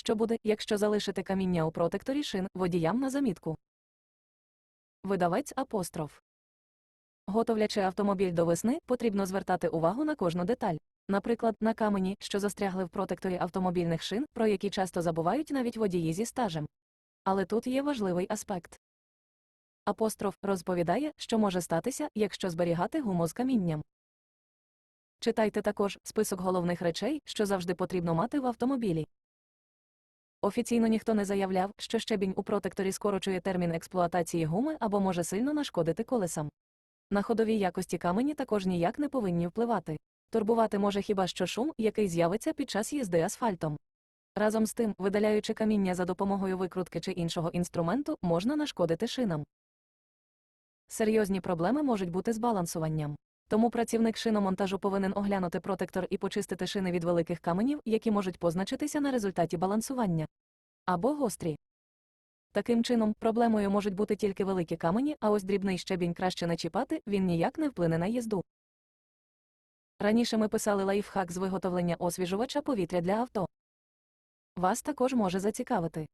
що буде, якщо залишити каміння у протекторі шин водіям на замітку. Видавець апостроф. Готовлячи автомобіль до весни, потрібно звертати увагу на кожну деталь. Наприклад, на камені, що застрягли в протекторі автомобільних шин, про які часто забувають навіть водії зі стажем. Але тут є важливий аспект. Апостроф розповідає, що може статися, якщо зберігати гуму з камінням. Читайте також список головних речей, що завжди потрібно мати в автомобілі. Офіційно ніхто не заявляв, що щебінь у протекторі скорочує термін експлуатації гуми або може сильно нашкодити колесам. На ходовій якості камені також ніяк не повинні впливати. Турбувати може хіба що шум, який з'явиться під час їзди асфальтом. Разом з тим, видаляючи каміння за допомогою викрутки чи іншого інструменту, можна нашкодити шинам. Серйозні проблеми можуть бути з балансуванням. Тому працівник шиномонтажу повинен оглянути протектор і почистити шини від великих каменів, які можуть позначитися на результаті балансування. Або гострі. Таким чином, проблемою можуть бути тільки великі камені, а ось дрібний щебінь краще не чіпати, він ніяк не вплине на їзду. Раніше ми писали лайфхак з виготовлення освіжувача повітря для авто. Вас також може зацікавити.